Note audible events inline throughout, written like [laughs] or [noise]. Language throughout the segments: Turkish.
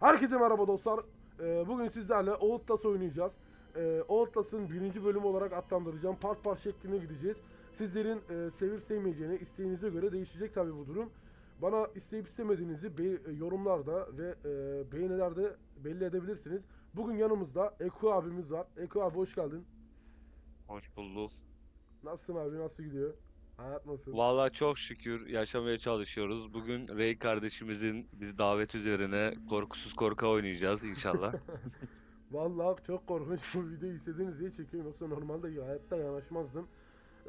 Herkese merhaba dostlar. Ee, bugün sizlerle Outlast oynayacağız. Ee, Outlast'ın birinci bölümü olarak adlandıracağım. Part part şeklinde gideceğiz. Sizlerin e, sevip sevmeyeceğini isteğinize göre değişecek tabii bu durum. Bana isteyip istemediğinizi be- e, yorumlarda ve e, beğenilerde belli edebilirsiniz. Bugün yanımızda Eko abimiz var. Eko abi hoş geldin. Hoş bulduk. Nasılsın abi nasıl gidiyor? Hayat nasıl? Vallahi çok şükür yaşamaya çalışıyoruz. Bugün Ray kardeşimizin bizi davet üzerine korkusuz korka oynayacağız inşallah. [laughs] Vallahi çok korkunç bu videoyu istediğiniz diye çekiyorum yoksa normalde hayatta yanaşmazdım.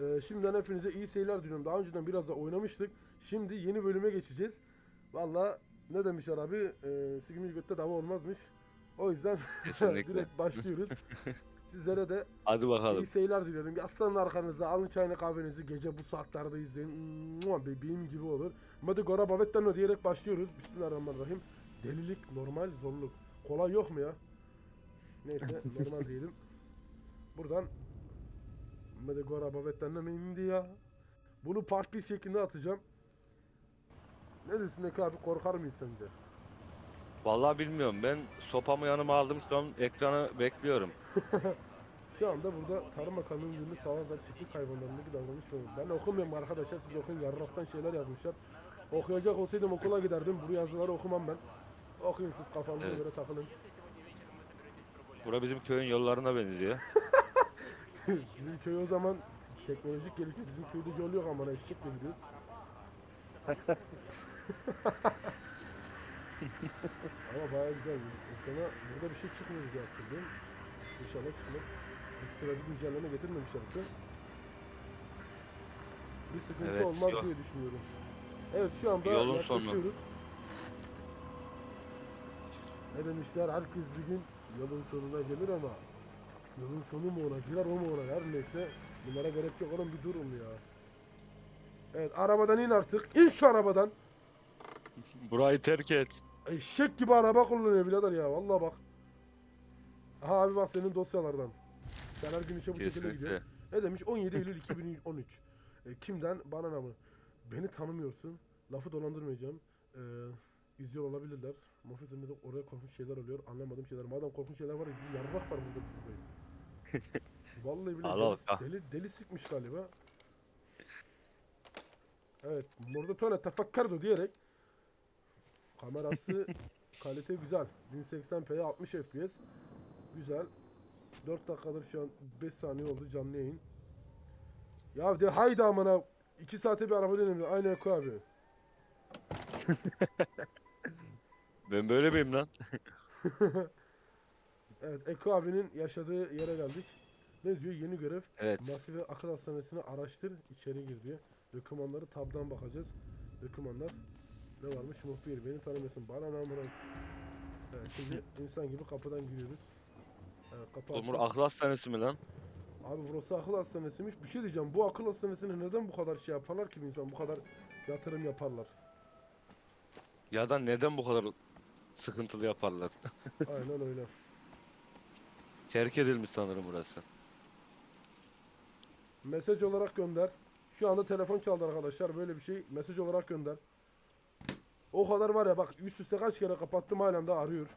Ee, şimdiden hepinize iyi seyirler diliyorum. Daha önceden biraz da oynamıştık. Şimdi yeni bölüme geçeceğiz. Vallahi ne demişler abi? Ee, sikimiz götte dava olmazmış. O yüzden [laughs] direkt başlıyoruz. [laughs] Sizlere de Hadi iyi bakalım. seyirler diliyorum. Yaslanın arkanıza, alın çayını kahvenizi gece bu saatlerde izleyin. Mua, Bebeğim gibi olur. Hadi Gora Bavettan'o diyerek başlıyoruz. Bismillahirrahmanirrahim. Delilik, normal, zorluk. Kolay yok mu ya? Neyse [laughs] normal diyelim. Buradan Hadi Gora Bavettan'o indi ya. Bunu part 1 şeklinde atacağım. Ne diyorsun Eko abi korkar mıyız sence? Vallahi bilmiyorum ben sopamı yanıma aldım an ekranı bekliyorum. [laughs] Şu anda burada Tarım Bakanlığı'nın yeni Salazar çiftlik hayvanlarındaki davranış ve ben okumuyorum arkadaşlar siz okuyun yarraktan şeyler yazmışlar. Okuyacak olsaydım okula giderdim bu yazıları okumam ben. Okuyun siz kafanıza Evet. göre takılın. Bura bizim köyün yollarına benziyor. [laughs] Bizim köy o zaman teknolojik gelişiyor. Bizim köyde yol yok ama eşekle gidiyoruz. [laughs] ama bayağı güzel. Ekrana burada bir şey çıkmıyor diye hatırlıyorum. İnşallah çıkmaz. Ekstra bir güncelleme getirmemişlerse. Bir sıkıntı Evet, olmaz yok. diye düşünüyorum. Evet şu anda Yolun sonu. yaklaşıyoruz. Ne demişler herkes bir gün yolun sonuna gelir ama Yolun sonu mu ona girer o mu ona her neyse bunlara gerek yok oğlum bir durun ya. Evet arabadan in artık in şu arabadan. Burayı terk et. Eşek gibi araba kullanıyor birader ya vallahi bak. Aha abi bak senin dosyalardan. Sen her gün işe bu şekilde gidiyorsun. Ne demiş 17 Eylül 2013. E, kimden? Bana ne mı? Beni tanımıyorsun. Lafı dolandırmayacağım. E, izliyor olabilirler. Mafyasında da oraya korkunç şeyler oluyor. Anlamadığım şeyler. Madem korkunç şeyler var ya bizi yarrak var burada biz buradayız. [laughs] Vallahi bile Allah deli, deli, deli sıkmış galiba. Evet. Mordatone tefakkardo diyerek kamerası kalite güzel. 1080p 60 fps. Güzel. 4 dakikadır şu an 5 saniye oldu canlı yayın. Ya de haydi amına 2 saate bir araba dönemiyor. Aynı Eko abi. [laughs] Ben böyle miyim lan? [laughs] Evet Eko abinin yaşadığı yere geldik. Ne diyor? Yeni görev. Evet. Masife akıl hastanesini araştır. içeri gir diyor. Dokümanları tabdan bakacağız. Dokümanlar ne varmış? Muhbir beni tanımıyorsun. Bana ne amına. Evet, şimdi insan gibi kapıdan giriyoruz. Evet, kapı açık. bu akıl hastanesi mi lan? Abi burası akıl hastanesiymiş. Bir şey diyeceğim. Bu akıl hastanesine neden bu kadar şey yaparlar ki bir insan bu kadar yatırım yaparlar? Ya da neden bu kadar sıkıntılı yaparlar? [laughs] Aynen öyle. Terk edilmiş sanırım burası. Mesaj olarak gönder. Şu anda telefon çaldı arkadaşlar. Böyle bir şey mesaj olarak gönder. O kadar var ya bak üst üste kaç kere kapattım halen de arıyor.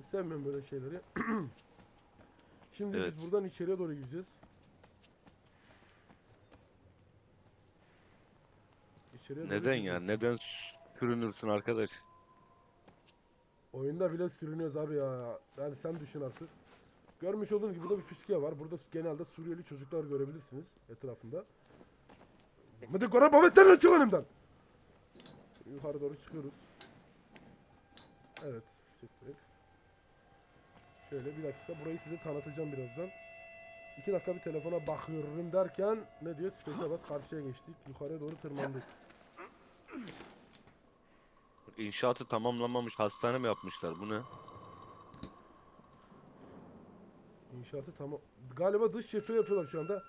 Sevmiyorum böyle şeyleri. [clears throat] Şimdi Evet. biz buradan içeriye doğru gideceğiz. İçeriye Neden gideceğiz. ya? Neden sürünürsün arkadaş? Oyunda bile sürünüyoruz abi ya. Yani sen düşün artık. Görmüş olduğunuz gibi burada bir fiske var. Burada genelde Suriyeli çocuklar görebilirsiniz etrafında. Hadi Gora Babetlerle çık önümden. Yukarı doğru çıkıyoruz. Evet çıktık. Şöyle bir dakika burayı size tanıtacağım birazdan. İki dakika bir telefona bakıyorum derken ne diyor? Space'e bas karşıya geçtik. Yukarıya doğru tırmandık. İnşaatı tamamlanmamış hastane mi yapmışlar? Bu ne? İnşaatı tamam. Galiba dış cephe yapıyorlar şu anda.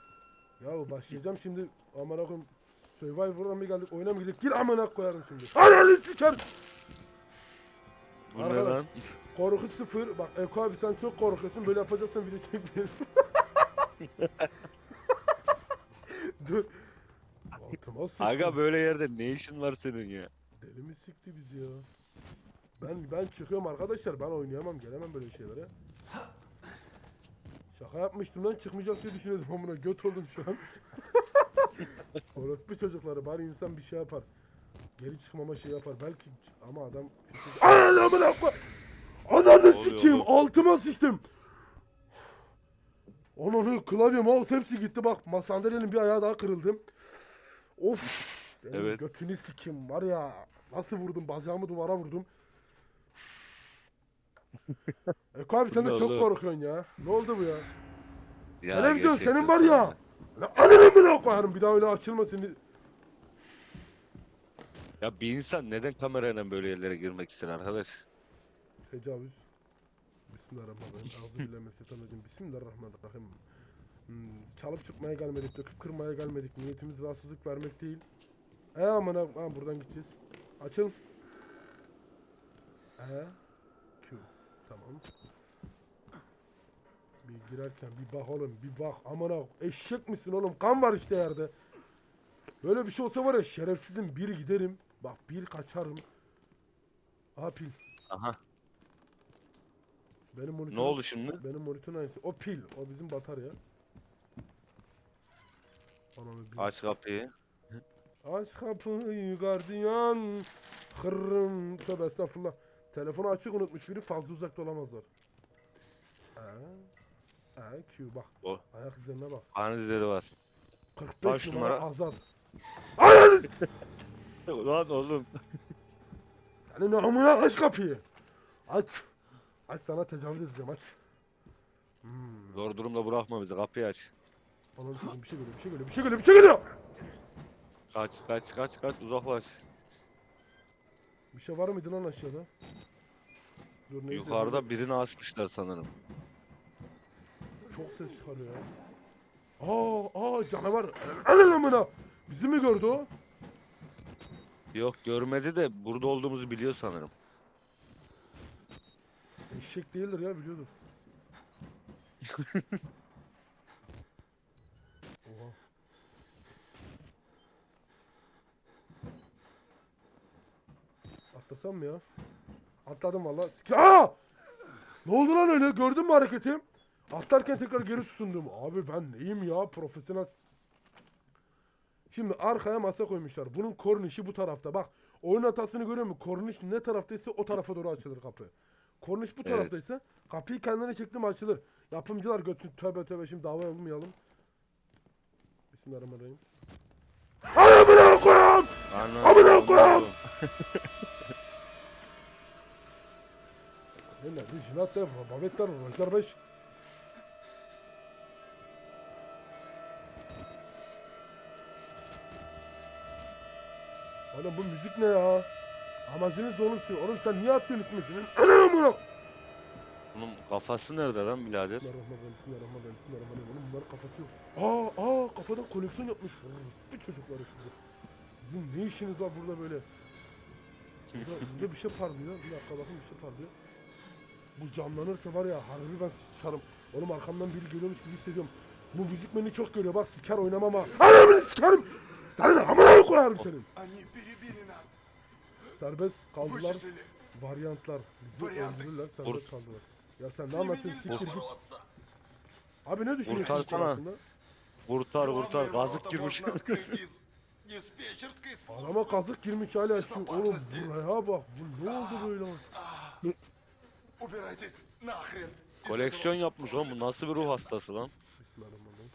Ya başlayacağım şimdi. Amına koyayım. Survivor'a mı geldik? Oyuna mı girdik? Gir amına koyarım şimdi. Ananı siker. Bu ne Arkadaş. lan? Korku sıfır. Bak Eko abi sen çok korkuyorsun. Böyle yapacaksan video çekmeyelim. [laughs] Dur. Altıma sıçtım. Aga böyle yerde ne işin var senin ya? Deli mi sikti bizi ya? Ben ben çıkıyorum arkadaşlar. Ben oynayamam. Gelemem böyle şeylere. Şaka yapmıştım lan çıkmayacak diye düşünüyordum amına göt oldum şu an. [laughs] Orospu çocukları bari insan bir şey yapar. Geri çıkmama şey yapar belki ama adam Ananı amına Ananı sikeyim altıma sıçtım. Ananı klavye mouse hepsi gitti bak ma- sandalyenin bir ayağı daha kırıldım. Of senin Evet. götünü sikim var ya nasıl vurdum bacağımı duvara vurdum. [laughs] Eko abi sen de çok korkuyorsun ya. Ne oldu bu ya? Ya Televizyon senin var ya. Lan Ananı bile koyarım bir daha öyle açılmasın. Ya bir insan neden kamerayla böyle yerlere girmek ister arkadaş? Tecavüz. Bismillahirrahmanirrahim. [laughs] Ağzı bile mesletanacım. Bismillahirrahmanirrahim. Hmm, çalıp çıkmaya gelmedik, döküp kırmaya gelmedik. Niyetimiz rahatsızlık vermek değil. E aman ha, buradan gideceğiz. Açıl. E. Q. Tamam. Bir girerken bir bak oğlum bir bak. Aman ha eşek misin oğlum? Kan var işte yerde. Böyle bir şey olsa var ya şerefsizim bir giderim. Bak bir kaçarım. Aha pil. Aha. Benim monitör. Ne oldu şimdi? Benim monitörün aynısı. O pil. O bizim batarya. Ananı bir- Aç kapıyı. Aç kapıyı gardiyan. Hırrım. Tövbe estağfurullah. Telefonu açık unutmuş biri fazla uzakta olamazlar. Ee, ee, Q bak. O. Ayak izlerine bak. Kan izleri var. 45 Kaç numara, numara? Azat. Ananı s- Lan oğlum. Senin amına aç kapıyı. Aç. Aç sana tecavüz edeceğim aç. Hmm. Zor durumda bırakma bizi. Kapıyı aç. Ananı s**eyim, bir şey geliyor bir şey geliyor bir şey geliyor bir şey geliyor. Kaç kaç kaç kaç uzaklaş. Bir şey var mıydı lan aşağıda? Dur. Yukarıda birini asmışlar sanırım. Çok ses çıkarıyor ya. Aa, aa canavar. Alın amına. Bizi mi gördü o? Yok görmedi de burada olduğumuzu biliyor sanırım. Eşek değildir ya biliyordur. Oha. Atlasam mı ya? Atladım valla. Aa! Ne oldu lan öyle? Gördün mü hareketi? Atlarken tekrar geri tutundum. Abi ben neyim ya? Profesyonel. Şimdi arkaya masa koymuşlar. Bunun kornişi bu tarafta. Bak oyun hatasını görüyor musun? Korniş ne taraftaysa o tarafa doğru açılır kapı. Korniş bu Evet. taraftaysa kapıyı kendine çektim açılır. Yapımcılar götür tövbe tövbe şimdi dava olmayalım. Bismillahirrahmanirrahim. Amına koyayım! Ana, Amına oğlum. [laughs] Ne ne zinat da babetler rojlar beş. Oğlum bu müzik ne ya? Amacınız oğlum sizin. Oğlum sen niye attın üstüme senin? Anam. Bunun kafası nerede lan birader? Bismillahirrahmanirrahim. Bismillahirrahmanirrahim. Bismillahirrahmanirrahim. Oğlum bunların kafası yok. Aa aa kafadan koleksiyon yapmış. Bu çocukları sizi. Sizin ne işiniz var burada böyle? Burada, burada bir şey parlıyor. Bir dakika bakın bir şey parlıyor. Bu canlanırsa var ya harbi ben sıçarım. Oğlum arkamdan biri geliyormuş gibi hissediyorum. Bu müzik beni çok görüyor. Bak siker oynamam ha. Anamını sikerim. Senin amına koyarım senin. Они перебили нас. Serbest kaldılar. Вычислили. Varyantlar. Bizi Varyant. öldürürler. Serbest kaldılar. Ya sen С ne ними anlatıyorsun? нельзя Siktir git. бороться. Abi ne düşünüyorsun Kurtarsana. aslında? Kurtar kurtar Главные kazık ворота girmiş. можно открыть из диспетчерской службы. [laughs] Adama kazık girmiş hala şu. Oğlum Безопасности. buraya bak. Bu ne oldu böyle? Убирайтесь нахрен. из Koleksiyon этого yapmış oğlum bu nasıl bir ruh hastası lan? Bismillahirrahmanirrahim.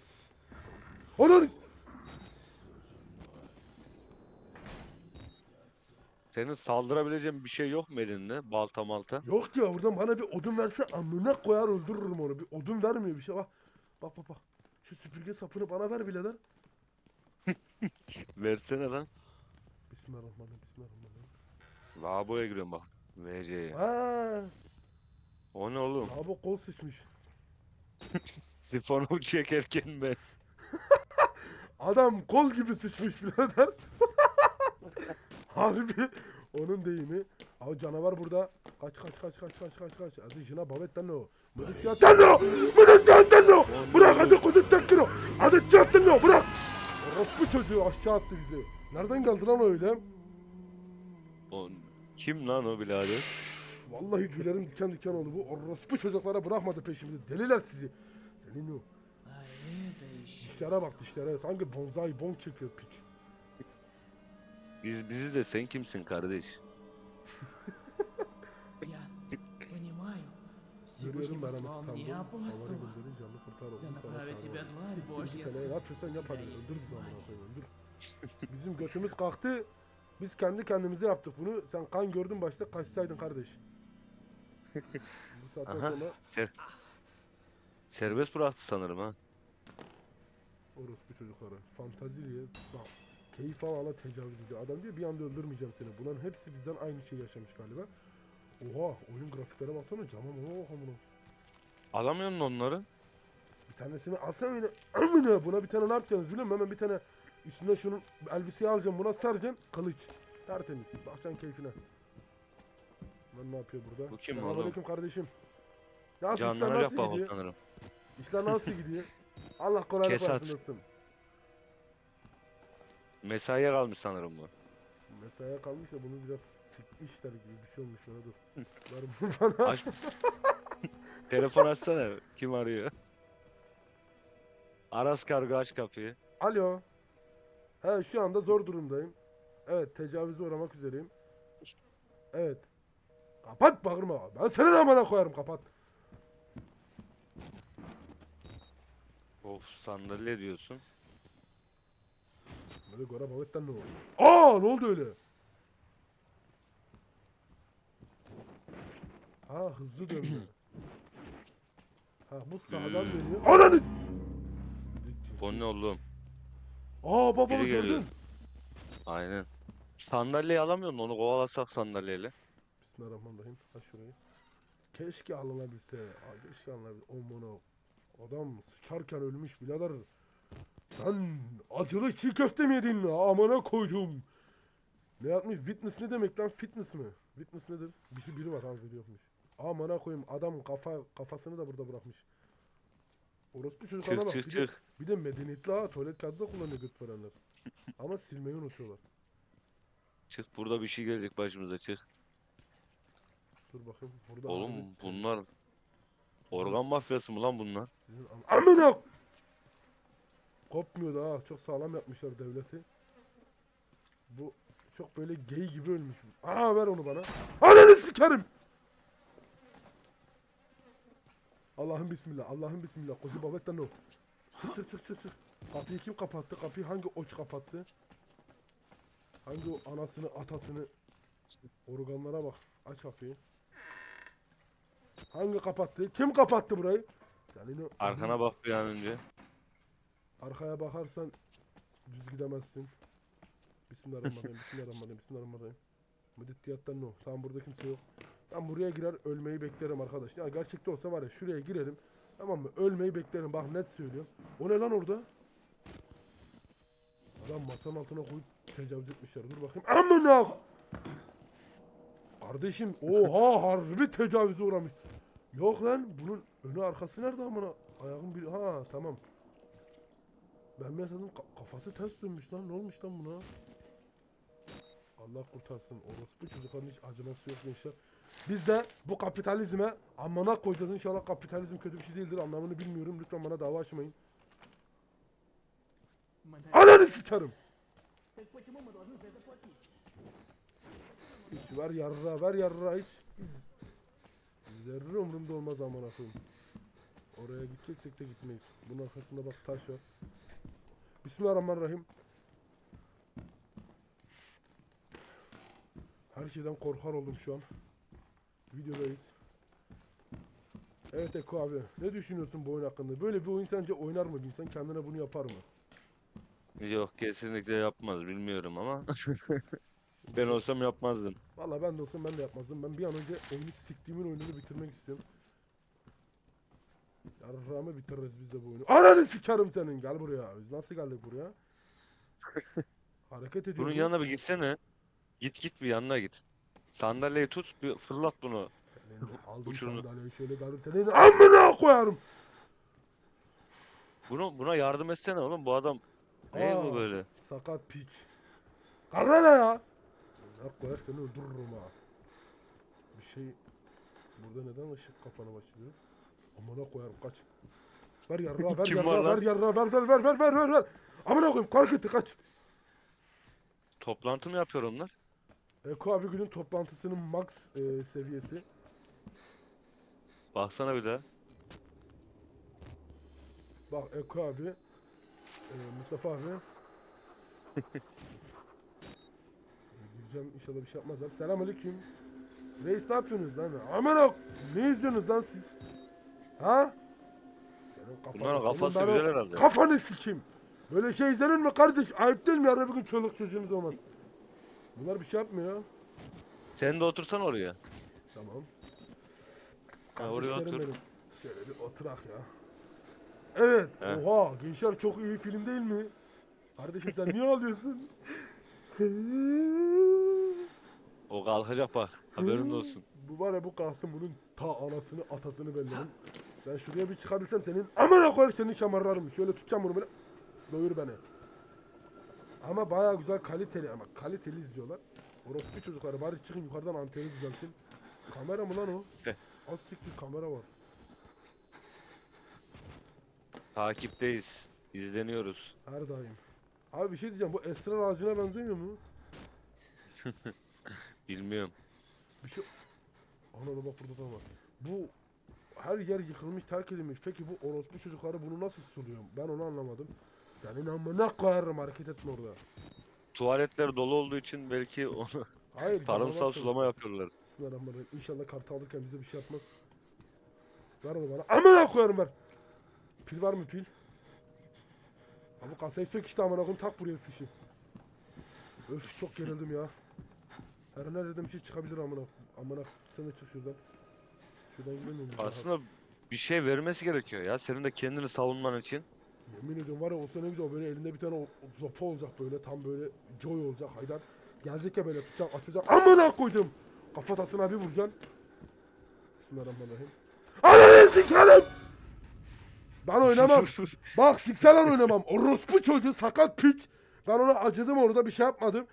Ananı! Senin saldırabileceğin bir şey yok mu elinde? Balta malta. Yok ya buradan bana bir odun verse amına koyar öldürürüm onu. Bir odun vermiyor bir şey bak. Bak bak bak. Şu süpürge sapını bana ver birader. [laughs] Versene lan. Bismillahirrahmanirrahim. Bismillahirrahmanirrahim. Lavaboya giriyorum bak. VC'ye. Ha, O ne oğlum? abi kol sıçmış. [laughs] Sifonu çekerken ben. [laughs] Adam kol gibi sıçmış birader. Harbi [laughs] onun deyimi. Abi canavar burada. Kaç kaç kaç kaç kaç kaç kaç. Adı şuna babetten o. Mıdık yatten o. Mıdık yatten o. Bırak hadi kudut tekin o. Hadi yatten o bırak. Orospu çocuğu aşağı attı bizi. Nereden geldi lan o öyle? O, kim lan o birader? Vallahi tüylerim diken diken oldu. Bu orospu çocuklara bırakmadı peşimizi. Deliler sizi. Senin o dişlere bak dişlere. Sanki bonsai bon çekiyor piç. Biz bizi de sen kimsin kardeş? Я понимаю. Görüyorum Всевышний ben послал ama мне kitabı. Havada апостола. gözlerin canlı kurtar oğlum. Да Sana направит тебя çağırıyorum. длань Siktir Божья git hele, Ne yapıyorsan У yap hadi. тебя есть Öldür bizi amına призвание. koyayım öldür. Bizim götümüz kalktı. Biz kendi kendimize yaptık bunu. Sen kan gördün başta kaçsaydın kardeş. [laughs] Bu saatten Aha. sonra Serbest bıraktı sanırım ha. orospu çocukları. Fantaziyle bak. Keyif ala ala tecavüz ediyor. Adam diyor bir anda öldürmeyeceğim seni. Bunların hepsi bizden aynı şey yaşamış galiba. Oha oyunun grafiklere baksana cama oha amına. Alamıyor musun onları? Bir tanesini alsam yine [clears throat] amına buna bir tane ne yapacaksınız biliyor musun? Hemen bir tane üstüne şunun elbiseyi alacağım buna saracaksın kılıç. Tertemiz. Bakacaksın keyfine. Lan ne yapıyor burada? Bu kim Selamünaleyküm kardeşim. Ya işler nasıl gidiyor? sanırım. İşler nasıl gidiyor? Allah kolaylık versin olsun. Mesaiye kalmış sanırım bu. Mesaiye kalmış da bunu biraz sikmişler gibi bir şey olmuş bana dur. Ver bunu bana. Aç. [laughs] Telefon açsana. Kim arıyor? Aras kargo aç kapıyı. Alo. He şu anda zor durumdayım. Evet tecavüze uğramak üzereyim. Evet. Kapat bağırma. Ben senin amına koyarım kapat. Of sandalye diyorsun. Böyle göre babetten ne oldu? Aa ne oldu öyle? Ha hızlı dönme. [clears throat] ha bu sağdan dönüyor. Ananı! O ne oğlum? Aa baba Biri gördün. geliyor. Aynen. Sandalyeyi alamıyorsun onu kovalasak sandalyeyle. Bismillahirrahmanirrahim. Ha şurayı. Keşke alınabilse. Aa, keşke alınabilse. O mono. Adam sıkarken ölmüş birader. Sen acılı çiğ köfte mi yedin? Amına koydum. Ne yapmış? Witness ne demek lan? Fitness mi? Witness nedir? Bir şey biri var ha biri yokmuş. Amına koyayım adam kafa kafasını da burada bırakmış. Orospu çocuklarına Çık bak. çık bir, de, çık. bir de medeniyetli ha tuvalet kağıdı da kullanıyor göt verenler. Ama silmeyi unutuyorlar. Çık burada bir şey gelecek başımıza çık. Dur bakayım. Burada Oğlum bunlar organ mafyası mı lan bunlar? Sizin am- amına kopmuyor da ha çok sağlam yapmışlar devleti. Bu çok böyle gay gibi ölmüş. Aa ver onu bana. Ananı sikerim. Allah'ın bismillah. Allah'ın bismillah. Kozu babetten o. Çık çık çık çık çık. Kapıyı kim kapattı? Kapıyı hangi oç kapattı? Hangi o anasını atasını organlara bak. Aç kapıyı. Hangi kapattı? Kim kapattı burayı? Senin o Arkana bak bir an önce. Arkaya bakarsan düz gidemezsin. Bismillahirrahmanirrahim. Bismillahirrahmanirrahim. Bismillahirrahmanirrahim. Müdittiyattan no. Tamam burada kimse yok. Ben buraya girer ölmeyi beklerim arkadaş. Ya gerçekte olsa var ya şuraya girelim. Tamam mı? Ölmeyi beklerim. Bak net söylüyorum. O ne lan orada? Adam masanın altına koyup tecavüz etmişler. Dur bakayım. Amına! Kardeşim oha harbi tecavüze uğramış. Yok lan bunun önü arkası nerede amına? Ayağın bir ha tamam. Ben ka- kafası ters dönmüş lan. Ne olmuş lan buna? Allah kurtarsın. Orospu çocukların hiç acıması yok gençler. Biz de bu kapitalizme amına koyacağız. İnşallah kapitalizm kötü bir şey değildir. Anlamını bilmiyorum. Lütfen bana dava açmayın. Ananı sikerim. Hiç ver yarra ver yarra hiç. Biz zerre umurumda olmaz amına koyayım. Oraya gideceksek de gitmeyiz. Bunun arkasında bak taş var. Bismillahirrahmanirrahim. Her şeyden korkar oldum şu an. Videodayız. Evet Eko abi. Ne düşünüyorsun bu oyun hakkında? Böyle bir oyun sence oynar mı bir insan? Kendine bunu yapar mı? Yok kesinlikle yapmaz bilmiyorum ama. [laughs] ben olsam yapmazdım. Valla ben de olsam ben de yapmazdım. Ben bir an önce oyunu siktiğimin oyununu bitirmek istiyorum. Yarrağımı bitiririz biz de bu oyunu. Ananı sikerim senin. Gel buraya. Biz nasıl geldik buraya? [laughs] Hareket ediyor. Bunun bu. yanına bir gitsene. Git git bir yanına git. Sandalyeyi tut bir fırlat bunu. Senin aldım Uçurunu. sandalyeyi şöyle kaldım senin amına koyarım. Bunu buna yardım etsene oğlum bu adam ne bu böyle? Sakat piç. Kalk lan ya. Allah koyar seni öldürürüm ha. Bir şey Burada neden ışık kapana başlıyor? Amına koyarım kaç. Ver yarra ver [laughs] Kim yarra lan? ver yarra ver ver ver ver ver ver ver. Amına koyayım kork etti kaç. Toplantı mı yapıyor onlar? Eko abi günün toplantısının max e, seviyesi. Baksana bir daha. Bak Eko abi. e, Mustafa abi. [laughs] Gireceğim inşallah bir şey yapmazlar. Selamünaleyküm. Reis ne yapıyorsunuz lan? Aman ok. Ne izliyorsunuz lan siz? Ha? Senin kafanı, Bunların senin kafası ben o güzel herhalde. Kafanı sikeyim. Böyle şey izlenir mi kardeş? Ayıp değil mi yarın bir gün çoluk çocuğumuz olmaz. Bunlar bir şey yapmıyor. Sen de otursan oraya. Tamam. Ha, oraya Kardeşlerim otur. benim. Şöyle bir oturak ya. Evet. He. Oha. Gençler çok iyi film değil mi? Kardeşim sen niye ağlıyorsun? [laughs] O kalkacak bak. Haberin olsun. Bu var ya bu kalsın bunun ta anasını atasını bellerim. Ben şuraya bir çıkabilsem senin amına koyar seni şamarlarım. Şöyle tutacağım bunu böyle. Doyur beni. Ama baya güzel kaliteli ama kaliteli izliyorlar. Orospu çocukları bari çıkın yukarıdan anteni düzeltin. Kamera mı lan o? [laughs] Az siktir kamera var. Takipteyiz. İzleniyoruz. Her daim. Abi bir şey diyeceğim bu esrar ağacına benzemiyor mu? [laughs] Bilmiyorum. Bir şey... Ana bak burada da var. Bu her yer yıkılmış terk edilmiş. Peki bu orospu çocukları bunu nasıl suluyor? Ben onu anlamadım. Senin amına koyarım hareket etme orada. Tuvaletler dolu olduğu için belki onu [laughs] Hayır. tarımsal canavar sulama yapıyorlar. Bismillahirrahmanirrahim. İnşallah kartı alırken bize bir şey yapmaz. Ver onu bana. Amına koyarım ver. Pil var mı pil? Ha bu kasayı sök işte amına koyayım tak buraya fişi. Öf çok gerildim ya. Her nereden bir şey çıkabilir amına. Amına sen de çık şuradan. Şuradan gidelim mi? Aslında bir şey vermesi gerekiyor ya. Senin de kendini savunman için. Yemin ediyorum var ya olsa ne güzel böyle elinde bir tane o- o zopa olacak böyle tam böyle joy olacak Haydar. Gelecek ya böyle tutacak açacak amına koydum. Kafatasına bir vuracaksın. Bismillahirrahmanirrahim. Ananı sikerim. Ben oynamam. [laughs] Bak sikseler oynamam. Orospu çocuğu sakat piç. Ben ona acıdım orada bir şey yapmadım.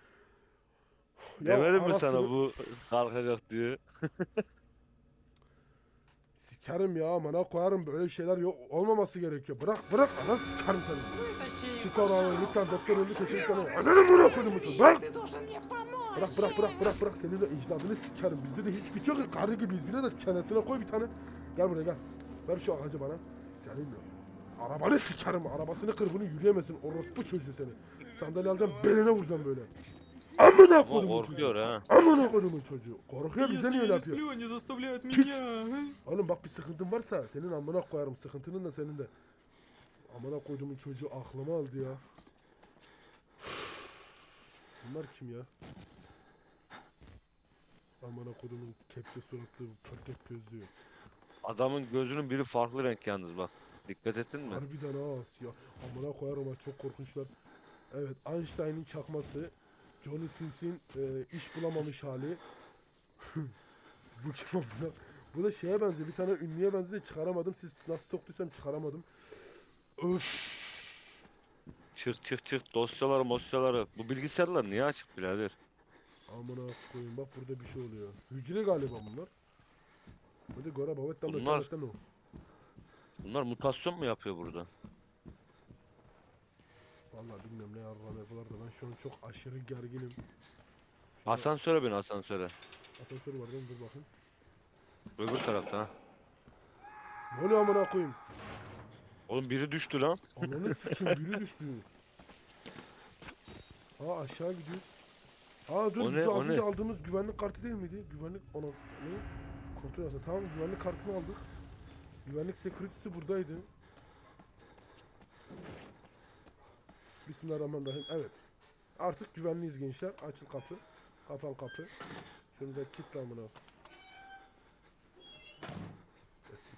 Ya Demedim mi sana anasını- bu kalkacak diye? [laughs] Sikerim ya amına koyarım böyle şeyler yok olmaması gerekiyor. Bırak bırak ana sikerim seni. Вытащи Çık oradan lütfen doktor öldü kesin sana. Ananı bırak koydum bu çocuğu. Bırak. Ты должен мне помочь! Bırak bırak bırak bırak bırak senin de icdadını sikerim. Bizde de hiç güç yok ya karı gibiyiz. Bir de çenesine koy bir tane. Gel buraya gel. Ver şu ağacı bana. Senin arabanı sikerim. Arabasını kır bunu yürüyemesin. Orospu çocuğu seni. Sandalye alacağım beline vuracağım böyle. Amına Ama kodumun korkuyor çocuğu. ha. Amına kodumun çocuğu. Korkuyor bize niye öyle yapıyor? они заставляют Piç. меня! Oğlum bak bir sıkıntın varsa senin amına koyarım. Sıkıntının da senin de. Amına koyduğumun çocuğu aklıma aldı ya. Bunlar kim ya? Amına koyduğumun kepçe suratlı pörtek gözlü. Adamın gözünün biri farklı renk yalnız bak. Dikkat ettin mi? Harbiden ha siyah. Amına koyarım ha çok korkunçlar. Evet Einstein'ın çakması. Johnny Sins'in e, iş bulamamış hali. [laughs] Bu kim amına? Bu da şeye benziyor. Bir tane ünlüye benziyor. Çıkaramadım. Siz nasıl soktuysam çıkaramadım. Öf. Çık çık çık dosyaları mosyaları. Bu bilgisayarlar niye açık birader? Amına koyayım bak burada bir şey oluyor. Hücre galiba bunlar. Hadi gora bavetten Bunlar-. Bunlar mutasyon mu yapıyor burada? Vallahi bilmiyorum ne yarram yapıyorlar da ben şu an çok aşırı gerginim. Şurada Asansöre bin asansöre. asansör var değil mi? Dur bakayım. Öbür tarafta ha. Ne oluyor amına koyayım? Oğlum biri düştü lan. Ananı [laughs] sikeyim biri düştü. Aa aşağı gidiyoruz. Aa dur O ne, az o önce ne? aldığımız güvenlik kartı değil miydi? Güvenlik ona ne? Kontrol etme. Tamam güvenlik kartını aldık. Güvenlik security'si buradaydı. Bismillahirrahmanirrahim. Evet. Artık güvenliyiz gençler. Açıl kapı. Kapan kapı. Şunu da kilitle amına.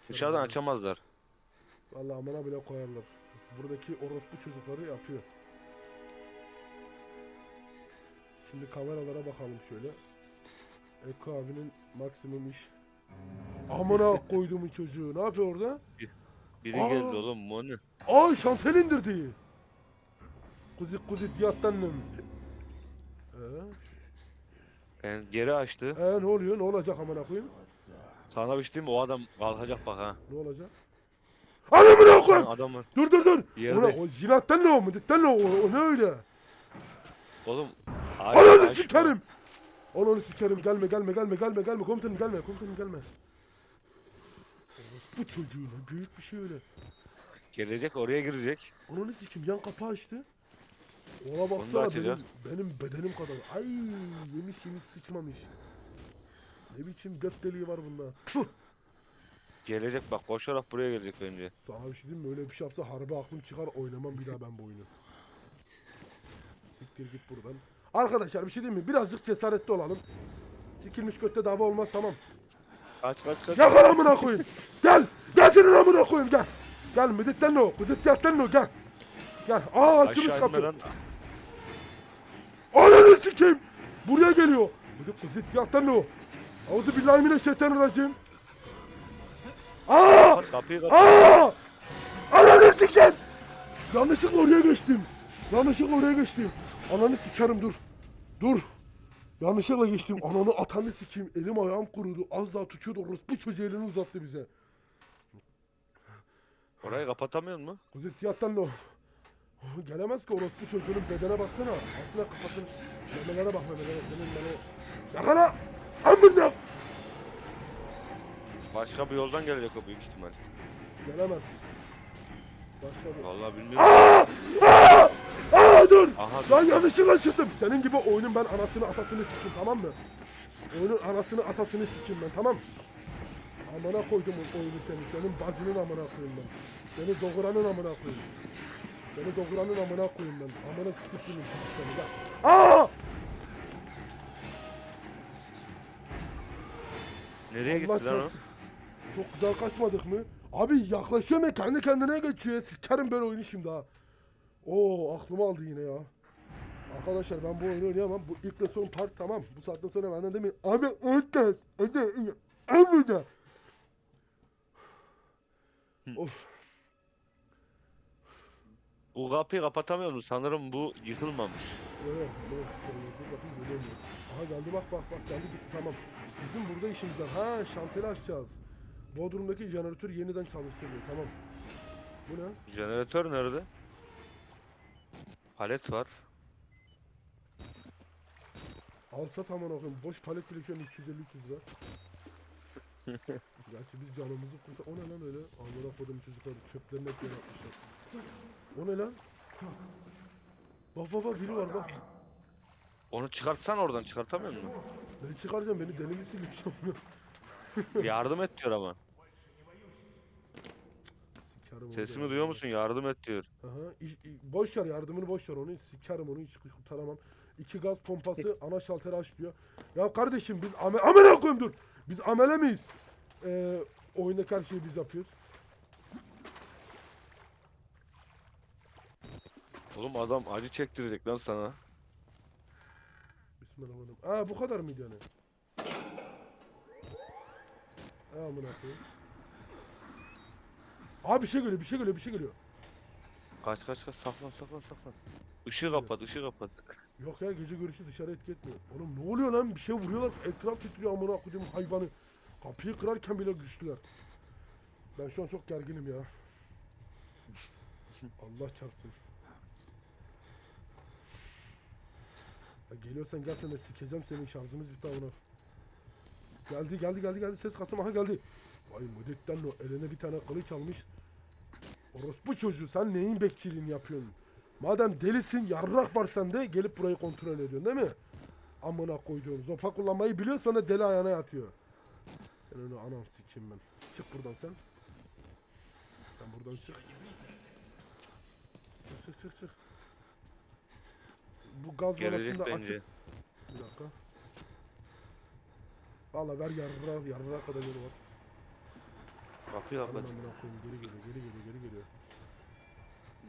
Dışarıdan açamazlar. Vallahi amına bile koyarlar. Buradaki orospu çocukları yapıyor. Şimdi kameralara bakalım şöyle. Eko abinin maksimum iş. Amına koyduğumun çocuğu. Ne yapıyor orada? Biri Aa! geldi oğlum ne? Ay şantel indirdi. Kuzi kuzi diyattanım. Ee, Yani geri açtı. ee, ne oluyor? Ne olacak amına koyayım? Sana bir şey diyeyim mi? O adam kalkacak bak ha. Ne olacak? Anamına Lan koyayım. adamın. Dur dur dur. Yerde. Ona, o jilattan ne o mıdıktan ne o, o ne öyle? Oğlum. Ananı açma. sikerim. Ananı sikerim. Gelme gelme gelme gelme gelme. Komutanım gelme. Komutanım gelme. Bu çocuğun büyük bir şey öyle. Gelecek oraya girecek. Ananı sikim yan kapağı açtı. Ona baksana benim, benim bedenim kadar. Ay yemiş yemiş sıçmamış. Ne biçim göt deliği var bunda. Puh. Gelecek bak koşarak buraya gelecek önce. Sana bir şey diyeyim mi? Öyle bir şey yapsa harbi aklım çıkar oynamam bir daha ben bu oyunu. Siktir git buradan. Arkadaşlar bir şey diyeyim mi? Birazcık cesaretli olalım. Sikilmiş götte dava olmaz tamam. Kaç kaç kaç. Yakal amına koyayım. Gel. Gel senin amına koyayım gel. Gel müditten o? Ne o? Gel. Gel. Aa açılmış Aşağı kapı. Ananı sikeyim. Buraya geliyor. Müdük kızıttiyatten ne o? Auzu billahi mineşşeytanirracim. Aa! Kapat kapıyı kapat. Aa! Ananı sikeyim. Yanlışlıkla oraya geçtim. Yanlışlıkla oraya geçtim. Ananı sikerim dur. Dur. Yanlışlıkla geçtim. Ananı atanı sikeyim. Elim ayağım kurudu. Az daha tutuyordu. Orospu çocuğu elini uzattı bize. Orayı kapatamıyor mu? Kuzey ne o? Gelemez ki orospu çocuğunun bedene baksana. Aslında kafasının memelere bak memelere senin meme. Yakala! Amına! Başka bir yoldan gelecek o büyük ihtimal. Gelemez. Başka bir... Vallahi bilmiyorum. Aa! Aa dur! Aha. Lan yanlışlıkla çıktım. Senin gibi oyunun ben anasını atasını sikim tamam mı? Oyunun anasını atasını sikim ben tamam Amına koydum oyunu seni. Senin bacının amına koyayım ben. Seni doğuranın amına koyayım. Seni doğuranın amına koyayım ben. Amına sikim seni gel. Aa! Nereye Allah gitti lan o? Çok güzel kaçmadık mı? Abi yaklaşıyorum ya kendi kendine geçiyor. Sikerim böyle oyunu şimdi ha. Oo aklımı aldı yine ya. Arkadaşlar ben bu oyunu oynayamam. Bu ilk ve son part tamam. Bu saatten sonra benden demeyin. Abi öde. Öde. Öde. Of. Bu kapıyı kapatamıyor mu? Sanırım bu yıkılmamış. Yok. Dur şöyle yazayım bakayım geliyor mu? Aha geldi bak bak bak geldi gitti tamam. Bizim burada işimiz var. Ha şantiyeli açacağız. Bodrum'daki jeneratör yeniden çalıştırıyor tamam. Bu ne? Jeneratör nerede? Palet var. Alsa tamam okuyayım. Boş palet bile şu an 250 300 var. [laughs] Gerçi biz canımızı kurtar... O ne lan öyle? Amına kodum çocuklar çöplerine atmışlar. O ne lan? Bak bak bak biri var bak. Onu çıkartsan oradan çıkartamıyor musun? Ben çıkaracağım beni deli misin geçiyorum. [laughs] Yardım et diyor ama. Sikerim Sesimi duyuyor musun? Yardım et diyor. Aha, iş- boş ver yardımını boş ver onu sikerim onu hiç kurtaramam. İki gaz pompası ana şalteri aç diyor. Ya kardeşim biz ame amele koyayım dur. Biz amele miyiz? Ee, oyundaki her şeyi biz yapıyoruz. Oğlum adam acı çektirecek lan sana. Bismillahirrahmanirrahim. Aa bu kadar mıydı yani? Aa amına koyayım. Aa bir şey geliyor bir şey geliyor bir şey geliyor. Kaç kaç kaç saklan saklan saklan. Işığı kapat ışığı kapat. Yok ya gece görüşü dışarı etki etmiyor. Oğlum ne oluyor lan? Bir şey vuruyorlar. Etraf titriyor amına koyduğum hayvanı. Kapıyı kırarken bile güçlüler. Ben şu an çok gerginim ya. [laughs] Allah çarpsın. Ya geliyorsan gel sen de sikeceğim senin şarjımız bitti amına. Geldi geldi geldi geldi ses kasım aha geldi. Vay müddetten o eline bir tane kılıç almış. Orospu çocuğu sen neyin bekçiliğini yapıyorsun? Madem delisin yarrak var sende gelip burayı kontrol ediyorsun değil mi? Amına koyduğun zopa kullanmayı biliyor sonra deli ayağına yatıyor. Sen onu anan sikeyim ben. Çık buradan sen. Sen buradan çık. Çık çık çık çık. Bu gaz Gelecek vanasını da bence. açıp... Bir dakika. Valla ver yarra yarra kadar yolu var. Kapıyı Aman kapat. amına koyayım geri geliyor geri geliyor geri geliyor.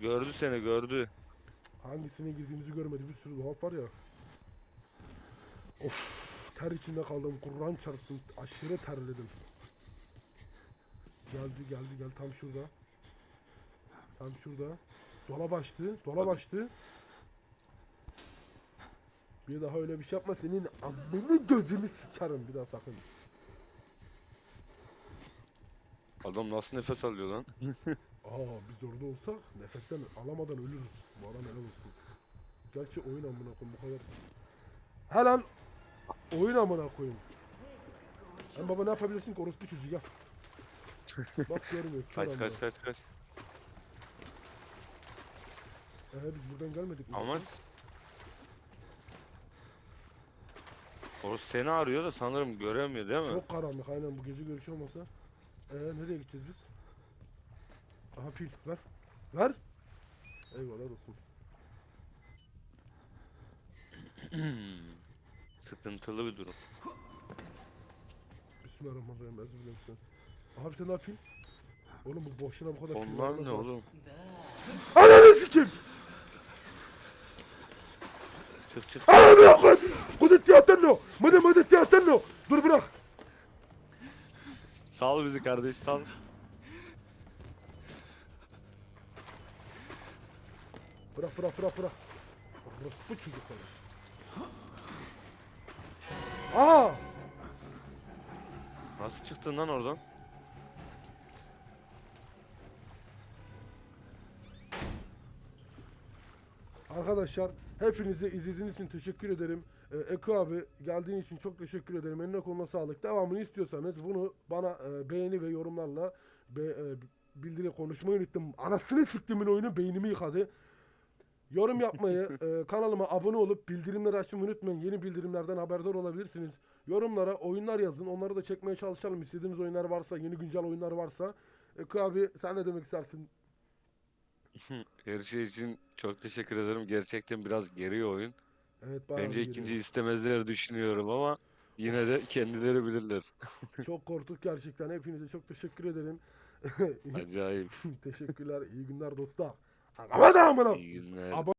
Gördü seni gördü. Hangisine girdiğimizi görmedi. Bir sürü tuhaf var ya. Of ter içinde kaldım. Kur'an çarpsın. Aşırı terledim. Geldi geldi geldi tam şurada. Tam şurada. Dolap açtı. Dolap açtı. Bir daha öyle bir şey yapma senin amını gözünü sikerim bir daha sakın. Adam nasıl nefes alıyor lan? [laughs] Aa biz orada olsak nefesten alamadan ölürüz. Bu adam helal olsun. Gerçi oyun amına koyayım bu kadar. He lan. Oyun amına koyayım. Sen baba ne yapabilirsin ki orospu çocuğu gel. [laughs] Bak görmüyor. kör Kaç amına. kaç kaç kaç. Ee, biz buradan gelmedik mi? Ama zaten? O seni arıyor da sanırım göremiyor değil mi? Çok karanlık aynen bu gece görüşü olmasa. Ee, nereye gideceğiz biz? Aha pil ver. Ver. Eyvallah olsun. [clears throat] Sıkıntılı bir durum. Bismillahirrahmanirrahim. Ezgi bilim sen. Aha bir tane daha pil. Oğlum bu boşuna bu kadar pil Onlar vermez ne oğlum? Ananı sikeyim. Çık çık. Ananı yok lan. Kudret tiyatrno. Mıdı mıdı tiyatrno. Dur bırak. Sal bizi kardeş sal. Bırak bırak bırak bırak. Burası bu çocuklar. Aa! Nasıl çıktın lan oradan? Arkadaşlar hepinize izlediğiniz için teşekkür ederim. Ee, Eko abi geldiğin için çok teşekkür ederim. Eline koluna sağlık. Devamını istiyorsanız bunu bana e, beğeni ve yorumlarla be, e, bildiri konuşmayı unuttum. Anasını siktimin oyunu beynimi yıkadı. Yorum yapmayı, [laughs] e, kanalıma abone olup bildirimleri açmayı unutmayın. Yeni bildirimlerden haberdar olabilirsiniz. Yorumlara oyunlar yazın. Onları da çekmeye çalışalım. İstediğiniz oyunlar varsa, yeni güncel oyunlar varsa. Eko abi sen ne demek istersin? [laughs] Her şey için çok teşekkür ederim. Gerçekten biraz geriyor oyun. Evet bayağı Bence bir ikinci istemezler düşünüyorum ama yine de kendileri bilirler. [laughs] Çok korktuk gerçekten. Hepinize çok teşekkür ederim. [laughs] Acayip. Teşekkürler. İyi günler dostlar. Ama da amına. İyi günler. Abone